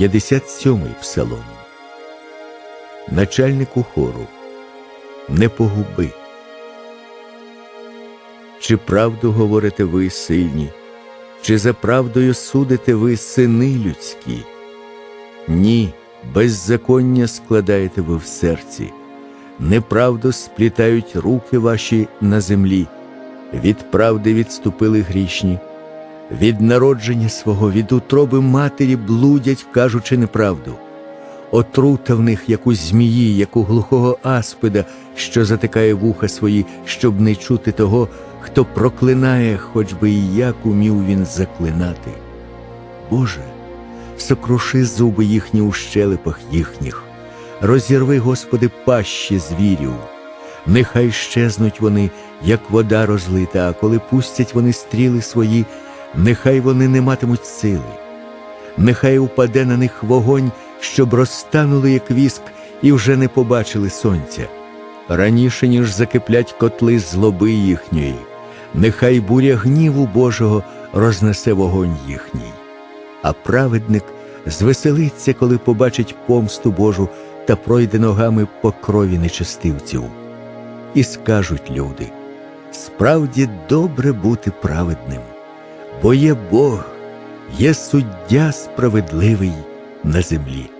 57-й псалом. Начальнику хору. Не погуби. Чи правду говорите ви сильні, чи за правдою судите ви сини людські? Ні, беззаконня складаєте ви в серці, неправду сплітають руки ваші на землі, від правди відступили грішні, від народження свого, від утроби матері блудять, кажучи неправду. Отрута в них, як у змії, як у глухого аспида, що затикає вуха свої, щоб не чути того, хто проклинає, хоч би і як умів він заклинати. Боже, сокруши зуби їхні у щелепах їхніх, розірви, Господи, пащі звірів. Нехай щезнуть вони, як вода розлита, а коли пустять вони стріли свої, нехай вони не матимуть сили. Нехай упаде на них вогонь, щоб розтанули, як віск, і вже не побачили сонця. Раніше, ніж закиплять котли злоби їхньої, нехай буря гніву Божого рознесе вогонь їхній. А праведник звеселиться, коли побачить помсту Божу та пройде ногами по крові нечестивців. І скажуть люди: справді добре бути праведним, бо є Бог, є суддя справедливий на землі.